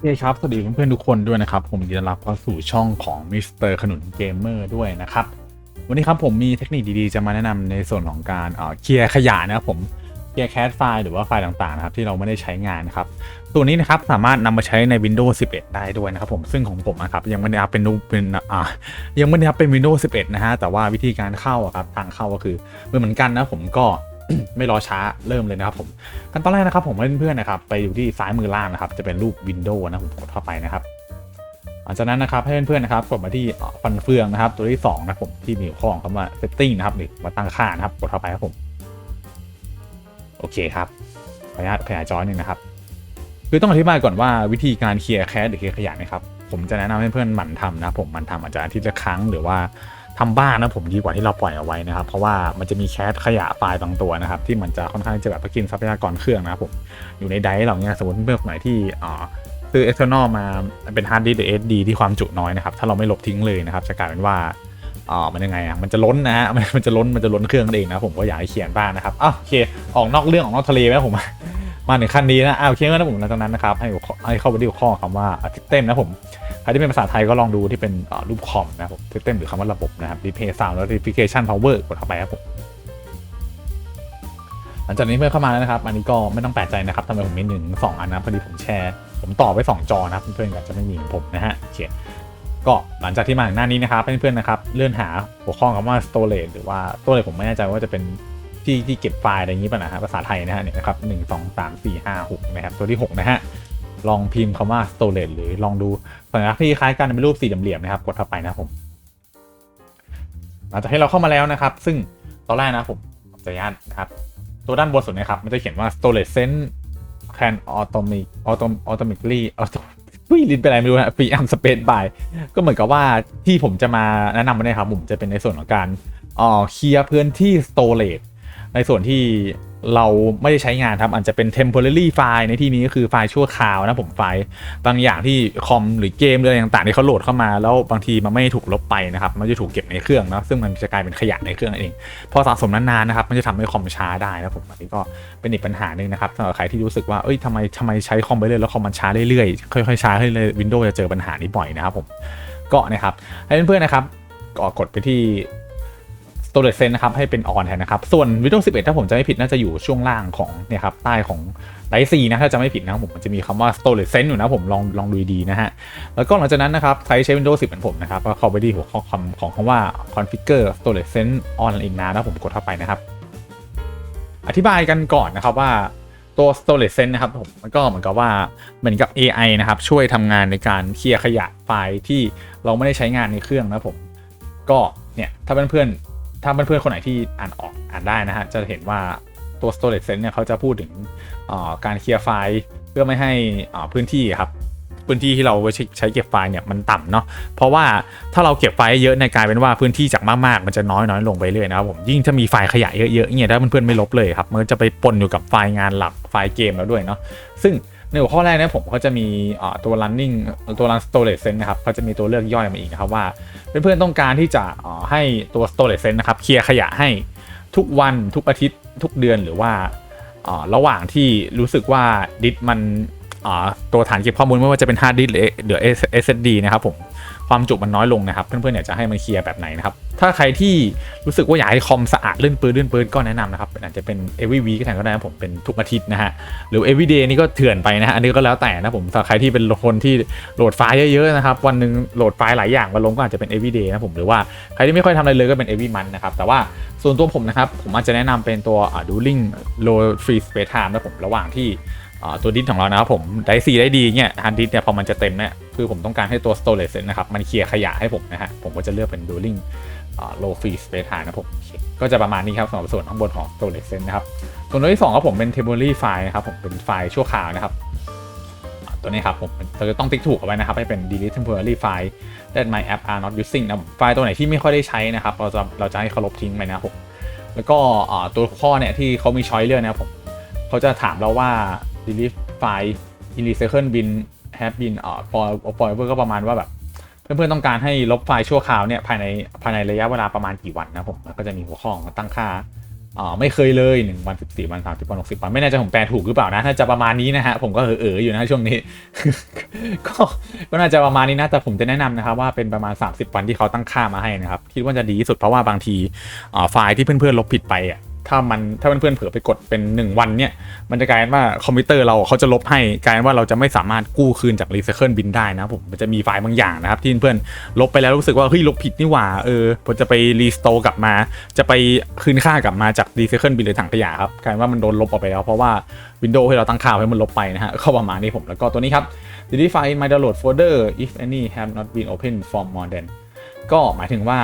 เฮ้ครับ สวัสดีเพื่อนๆทุกคนด้วยนะครับ ผมยินดีต้อนรับเข้าสู่ช่องของมิสเตอร์ขนุนเกมเมอร์ด้วยนะครับ วันนี้ครับผมมีเทคนิคดีๆ จะมาแนะนำในส่วนของการเอ่อเคลียร์ขยะนะครับผม เคลียร์แคสไฟล์หรือว่าไฟล์ต่างๆนะครับที่เราไม่ได้ใช้งานนะครับ ตัวนี้นะครับสามารถนำมาใช้ใน Windows 11 ได้ด้วยนะครับผม ซึ่งของผมนะครับยังไม่ได้อัพเป็นรูปเป็นอ่า ยังไม่ได้อัพเป็น Windows 11 นะฮะ แต่ว่าวิธีการเข้าครับทางเข้าก็คือเหมือนกันนะผมก็ ไม่รอช้าเริ่มเลยนะครับผมขั้นตอนแรกนะครับผมให้เพื่อนๆนะครับไปอยู่ที่ซ้ายมือล่างนะครับจะเป็นรูปวินโดว์นะผมกดเข้าไปนะครับหลังจากนั้นนะครับให้เพื่อนๆนะครับกดมาที่เอ่อฟันเฟืองนะครับ ตัวที่สองนะผมที่มีข้อของคำว่า setting นะครับหรือมาตั้งค่านะครับกดเข้าไปครับผมโอเคครับขออนุญาตขยายจอหนึ่งนะครับคือต้องอธิบายก่อนว่าวิธีการเคลียร์แคสหรือเคลียร์ขยะนะครับผมจะแนะนำให้เพื่อนหมั่นทำนะผมหมันทำอาจจะอาทิตย์ละครั้งหรือว่า ทำบ้างนะผมดีกว่าที่เราปล่อยเอาไว้นะครับ เพราะว่ามันจะมีแคสขยะไฟล์บางตัวนะครับ ที่มันจะค่อนข้างจะแบบกินทรัพยากรเครื่องนะครับผมอยู่ในไดร์เราเนี่ยสมมติเพื่อนๆไหนที่อ่าซื้อ external มาเป็น hard disk หรือ SD ที่ความจุน้อยนะครับ ถ้าเราไม่ลบทิ้งเลยนะครับ จะกลายเป็นว่าอ่ามันยังไงอะ มันจะล้นนะฮะ มันจะล้น มันจะล้นเครื่องเองนะ ผมก็อยากให้เขียนบ้างนะครับอ้าวโอเค ออกนอกเรื่องออกนอกทะเลไหมผม มาถึงขั้นนี้นะอ่าโอเคนะผมหลังจากนั้นนะครับ ให้ให้เข้าไปที่หัวข้อคำว่า system นะผม ครที่เป็นภาษาไทยก็ลองดูที่เป็นรูปคอมนะครับผม system หรือคำว่าระบบนะครับ display sound แล้ว notification power กดเข้าไปครับผมหลังจากนี้เพื่อนเข้ามาแล้วนะครับ อันนี้ก็ไม่ต้องแปลกใจนะครับทำไมผมมีหนึ่งสองอันนะพอดีผมแชร์ ผมต่อไว้สองจอนะครับเพื่อนๆก็จะไม่มีเหมือนผมนะฮะโอเคก็หลังจากที่มาถึงหน้านี้นะครับเพื่อนๆนะครับเลื่อนหาหัวข้อคำว่า storage หรือว่า storage ผมไม่แน่ใจว่าจะเป็นที่ที่เก็บไฟล์อะไรอย่างนี้ป่ะนะฮะภาษาไทยนะฮะเนี่ยนะครับหนึ่งสองสามสี่ห้าหกนะครับตัวที่หกนะฮะ ลองพิมพ์คำว่า storage หรือลองดูสัญลักษณ์ที่คล้ายกันเป็นรูปสี่เหลี่ยมนะครับ กดเข้าไปนะครับผมหลังจากที่เราเข้ามาแล้วนะครับ ซึ่งตอนแรกนะผมจะญาตนะครับ ตัวด้านบนสุดนะครับ มันจะเขียนว่า storage sense can automatic auto automatically auto วิ่ลินเป็นอะไรไม่รู้นะ free up space by ก็เหมือนกับว่าที่ผมจะมาแนะนำวันนี้ครับผมจะเป็นในส่วนของการอ่อเคลียร์พื้นที่ storage ในส่วนที่เราไม่ได้ใช้งานครับอาจจะเป็น temporary ไฟล์ในที่นี้ก็คือไฟล์ชั่วคราวนะผมไฟล์บางอย่างที่คอมหรือเกมหรืออะไรต่างๆที่เขาโหลดเข้ามาแล้วบางทีมันไม่ถูกลบไปนะครับ มันจะถูกเก็บในเครื่องนะซึ่งมันจะกลายเป็นขยะในเครื่องเอง พอสะสมนานๆนะครับมันจะทำให้คอมช้าได้นะผมอันนี้ก็เป็นอีกปัญหาหนึ่งนะครับสำหรับใครที่รู้สึกว่าเอ้ยทำไมทำไมใช้คอมไปเรื่อยแล้วคอมมันช้าเรื่อยๆค่อยๆช้าเรื่อยๆวินโดว์จะเจอปัญหานี้บ่อยนะครับผมก็นะครับให้เพื่อนๆนะครับก็กดไปที่ storage sense นะครับให้เป็น on แทนนะครับ ส่วน Windows 11 ถ้าผมจะไม่ผิดน่าจะอยู่ช่วงล่างของเนี่ยครับใต้ของไ i ซีนะถ้าจะไม่ผิดนะครับผมมันจะมีคำว่า storage sense อยู่นะผมลองลองดูดีนะฮะ แล้วก็หลังจากนั้นนะครับใครใช้ Windows 10 เหมือนผมนะครับก็เข้าไปที่หัวข้อคำของคำว่า configure storage sense on อีกนะแล้วผมกดเข้าไปนะครับ อธิบายกันก่อนนะครับว่าตัว storage sense นะครับผมมันก็เหมือนกับว่าเหมือนกับ AI นะครับช่วยทำงานในการเคลียร์ขยะไฟล์ที่เราไม่ได้ใช้งานในเครื่องนะผม ก็เนี่ยถ้าเพื่อนๆ ถ้าเพื่อนๆคนไหนที่อ่านออกอ่านได้นะฮะ จะเห็นว่าตัว storage sense เนี่ยเขาจะพูดถึงการเคลียร์ไฟล์เพื่อไม่ให้พื้นที่ครับพื้นที่ที่เราใช้เก็บไฟล์เนี่ยมันต่ำเนาะเพราะว่าถ้าเราเก็บไฟล์เยอะในกลายเป็นว่าพื้นที่จากมากๆ มันจะน้อยน้อยลงไปเรื่อยนะครับผมยิ่งถ้ามีไฟล์ขยะเยอะๆเนี่ยถ้าเพื่อนๆไม่ลบเลยครับมันจะไปปนอยู่กับไฟล์งานหลักไฟล์เกมแล้วด้วยเนาะซึ่ง ในหัวข้อแรกเนี่ยผมก็จะมีตัว running ตัว run storage sense นะครับเขาจะมีตัวเลือกย่อยมาอีกนะครับว่า เพื่อนๆต้องการที่จะให้ตัว storage sense นะครับเคลียร์ขยะให้ทุกวันทุกอาทิตย์ทุกเดือนหรือว่าระหว่างที่รู้สึกว่าดิสมันตัวฐานเก็บข้อมูลไม่ว่าจะเป็น hard disk หรือหรือ SSD นะครับผม ความจุมันน้อยลงนะครับ เพื่อนๆอยากจะให้มันเคลียร์แบบไหนนะครับ ถ้าใครที่รู้สึกว่าอยากให้คอมสะอาดเลื่อนปืนเลื่อนปืนก็แนะนำนะครับอาจจะเป็น every week ก็แทนก็ได้นะผมเป็นทุกอาทิตย์นะฮะหรือ every day นี่ก็เถื่อนไปนะฮะอันนี้ก็แล้วแต่นะผมสำหรับใครที่เป็นคนที่โหลดไฟล์เยอะๆนะครับวันหนึ่งโหลดไฟล์หลายอย่างมาลงก็อาจจะเป็น every day นะผมหรือว่าใครที่ไม่ค่อยทำอะไรเลยก็เป็น every month นะครับแต่ว่าส่วนตัวผมนะครับผมอาจจะแนะนำเป็นตัว dueling low free space time นะผมระหว่างที่ ตัวดิสของเรานะครับผมได้ซีได้ดีเนี่ยฮาร์ดดิสเนี่ยพอมันจะเต็มเนี่ยคือผมต้องการให้ตัว storage set นะครับมันเคลียร์ขยะให้ผมนะฮะผมก็จะเลือกเป็น dueling อ่า low free space นะผมก็จะประมาณนี้ครับสำหรับส่วนข้างบนของ storage set นะครับส่วนตัวที่สองครับผมเป็น temporary file นะครับผมเป็นไฟล์ชั่วคราวนะครับตัวนี้ครับผมเราจะต้องติ๊กถูกเอาไว้นะครับให้เป็น delete temporary file that my app are not using นะผมไฟล์ตัวไหนที่ไม่ค่อยได้ใช้นะครับเราจะเราจะให้เขาลบทิ้งไปนะครับผมแล้วก็ตัวข้อเนี่ยที่เขามีช้อยเลือกนะครับผมเขาจะถามเราว่า delete file in recycle bin have been อ่า for forever ก็ประมาณว่าแบบเพื่อนๆต้องการให้ลบไฟล์ชั่วคราวเนี่ยภายในภายในระยะเวลาประมาณกี่วันนะผมแล้วก็จะมีหัวข้องตั้งค่าอ่าไม่เคยเลย 1 วัน 14 วัน 30 วัน 60 วัน ไม่แน่ใจผมแปลถูกหรือเปล่านะถ้าจะประมาณนี้นะฮะ ผมก็เออๆอออยู่นะช่วงนี้ ก็ก็น่าจะประมาณนี้นะ แต่ผมจะแนะนำนะครับว่าเป็นประมาณ 30 วันที่เขาตั้งค่ามาให้นะครับ คิดว่าจะดีที่สุดเพราะว่าบางทีอ่าไฟล์ที่เพื่อนๆลบผิดไปอะ ถ้ามันถ้าเพื่อนๆเผลอไปกดเป็น 1 วันเนี่ย มันจะกลายเป็นว่าคอมพิวเตอร์เราเขาจะลบให้กลายเป็นว่าเราจะไม่สามารถกู้คืนจากรีไซเคิลบินได้นะผมมันจะมีไฟล์บางอย่างนะครับที่เพื่อนลบไปแล้วรู้สึกว่าเฮ้ยลบผิดนี่หว่าเออผมจะไปรีสโตร์กลับมา จะไปคืนค่ากลับมาจากรีไซเคิลบินหรือถังขยะครับกลายเป็นว่ามันโดนลบออกไปแล้วเพราะว่า Windows ให้เราตั้งค่าให้มันลบไปนะฮะก็ประมาณนี้ผมแล้วก็ตัวนี้ครับ Delete in my download folder if any have not been opened for more than ก็หมายถึงว่า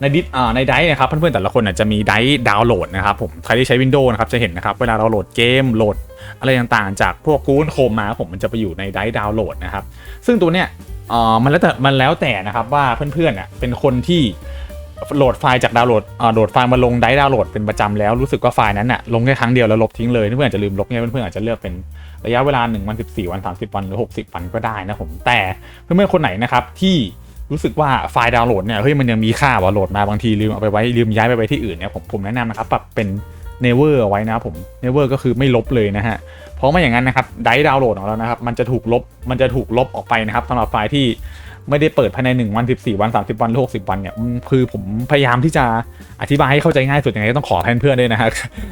ในดิสอ่าในไดร์นะครับเพื่อนๆแต่ละคนอาจจะมีไดร์ดาวน์โหลดนะครับผมใครที่ใช้ Windows นะครับจะเห็นนะครับเวลาเราโหลดเกมโหลดอะไรต่างๆ จากพวก Google Chrome มาผมมันจะไปอยู่ในไดร์ดาวน์โหลดนะครับซึ่งตัวเนี้ยอ่ามันแล้วแต่มันแล้วแต่นะครับว่าเพื่อนๆอะเป็นคนที่โหลดไฟล์จากดาวน์โหลดอ่าโหลดไฟล์มาลงไดร์ดาวน์โหลดเป็นประจำแล้วรู้สึกว่าไฟล์นั้นอะลงแค่ครั้งเดียวแล้วลบทิ้งเลยเพื่อนๆอาจจะลืมลบเนี่ยเพื่อนๆอาจจะเลือกเป็นระยะเวลา1วัน14 วัน 30 วันหรือ 60 วันก็ได้นะผมแต่เพื่อนๆคนไหนนะครับที่ รู้สึกว่าไฟล์ดาวน์โหลดเนี่ยเฮ้ยมันยังมีค่าว่าโหลดมาบางทีลืมเอาไปไว้ลืมย้ายไปไว้ที่อื่นเนี่ยผมผมแนะนำนะครับปรับเป็น never ไว้นะครับผม never ก็คือไม่ลบเลยนะฮะเพราะไม่อย่างนั้นนะครับไดดาวน์โหลดของเรานะครับมันจะถูกลบมันจะถูกลบออกไปนะครับสำหรับไฟล์ที่ไม่ได้เปิดภายใน 1 วัน 14 วัน 30 วันหรือ60 วันเนี่ยคือผมพยายามที่จะอธิบายให้เข้าใจง่ายสุดยังไงก็ต้องขอแทนเพื่อนด้วยนะฮะ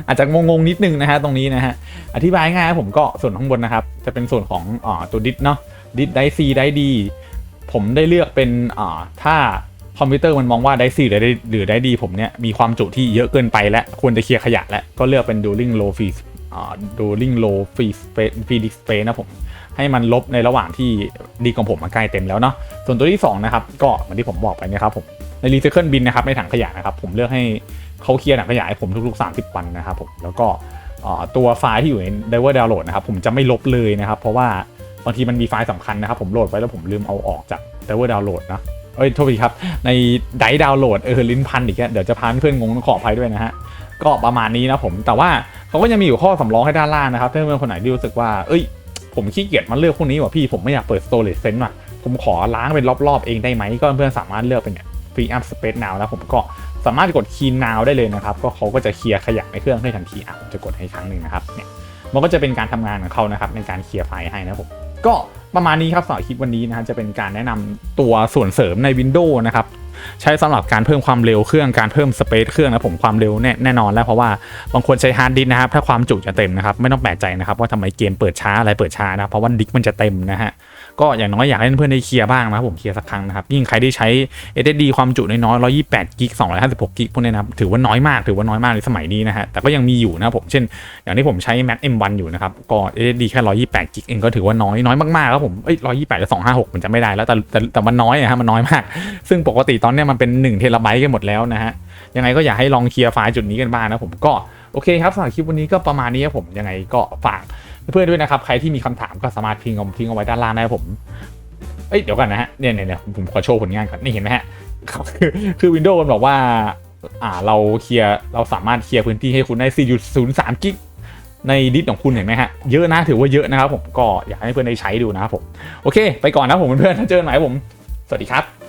อาจจะงงๆนิดนึงนะฮะตรงนี้นะฮะอธิบายง่ายผมก็ส่วนข้างบนนะครับ จะเป็นส่วนของอตัวดิสเนาะดิสไดซีไดดี ผมได้เลือกเป็นอ่าถ้าคอมพิวเตอร์มันมองว่าได้ซีหรือได้หรือได้ดีผมเนี่ยมีความจุที่เยอะเกินไปและควรจะเคลียร์ขยะและก็เลือกเป็น during low free อ่า during low free space free disk space นะผมให้มันลบในระหว่างที่ดีของผมมาใกล้เต็มแล้วเนาะส่วนตัวที่ 2 นะครับ ก็เหมือนที่ผมบอกไปนะครับผมในรีไซเคิลบินนะครับในถังขยะนะครับผมเลือกให้เขาเคลียร์ถังขยะให้ผมทุก ๆ 30 วันนะครับผมแล้วก็ตัวไฟล์ที่อยู่ใน Driver Download นะครับผมจะไม่ลบเลยนะครับ เพราะว่า บางทีมันมีไฟล์สำคัญนะครับ ผมโหลดไว้แล้วผมลืมเอาออกจาก Driver Download นะเอ้ยโทษทีครับ ในไดดาวน์โหลดเออลิ้นพันอีกแล้วเดี๋ยวจะพาเพื่อนงงขออภัยด้วยนะฮะก็ประมาณนี้นะผมแต่ว่าเขาก็ยังมีอยู่ข้อสำรองให้ด้านล่างนะครับถ้าเพื่อนคนไหนที่รู้สึกว่าเอ้ย ผมขี้เกียจมาเลือกพวกนี้ว่ะพี่ผมไม่อยากเปิด storage sense ว่ะผมขอล้างเป็นรอบๆเองได้ไหมก็เพื่อนสามารถเลือกเป็นเนี่ย free up space now แล้วผมก็สามารถกด key now ได้เลยนะครับ ก็เขาก็จะเคลียร์ขยะในเครื่องให้ทันทีอะจะกดให้ครั้งหนึ่งนะครับเนี่ยมันก็จะเป็นการทำงานของเขานะครับในการเคลียร์ไฟล์ให้นะผม ก็ประมาณนี้ครับสำหรับคลิปวันนี้นะฮะจะเป็นการแนะนำตัวส่วนเสริมใน Windows นะครับ ใช้สำหรับการเพิ่มความเร็วเครื่องการเพิ่มสเปซเครื่องนะผมความเร็วแน่แน่นอนแล้วเพราะว่าบางคนใช้ฮาร์ดดิสก์นะครับถ้าความจุจะเต็มนะครับไม่ต้องแปลกใจนะครับว่าทำไมเกมเปิดช้าอะไรเปิดช้านะเพราะว่าดิสก์มันจะเต็มนะฮะก็อย่างน้อยอยากให้เพื่อนๆได้เคลียร์บ้างนะครับผมเคลียร์สักครั้งนะครับยิ่งใครที่ใช้ SSD ความจุน้อยๆ128กิก256กิกพวกนี้นะครับถือว่าน้อยมากถือว่าน้อยมากในสมัยนี้นะฮะแต่ก็ยังมีอยู่นะผมเช่น อย่างที่ผมใช้ Mac M1 อยู่นะครับก็ SSD แค่128กิกเองก็ถือว่าน้อยน้อยมากๆครับผมเอ้ย128หรือ256มันจะไม่ได้แล้วแต่แต่แต่มันน้อยอะฮะมันน้อยมาก ซึ่งปกติตอนนี้มันเป็น1เทราไบต์กันหมดแล้วนะฮะยังไงก็อยากให้ลองเคลียร์ไฟล์จุดนี้กันบ้างนะผมก็โอเคครับสำหรับคลิปวันนี้ก็ประมาณนี้ครับผมยังไงก็ฝากเพื่อนด้วยนะครับ ใครที่มีคำถามก็สามารถพิมพ์เอาพิมพ์เอาไว้ด้านล่างได้ครับผมเอ้ยเดี๋ยวกันนะฮะเนี่ยเนี่ยเนี่ยผมขอโชว์ผลงานก่อนนี่เห็นไหมฮะคือคือ Windows มันบอกว่าอ่าเราเคลียร์เราสามารถเคลียร์พื้นที่ให้คุณได้ 4.03 กิกในดิสของคุณเห็นไหมฮะ เยอะนะถือว่าเยอะนะครับผมก็อยากให้เพื่อนได้ใช้ดูนะครับผม โอเค ไปก่อนนะผมเพื่อนๆถ้าเจอกันใหม่ผม สวัสดีครับ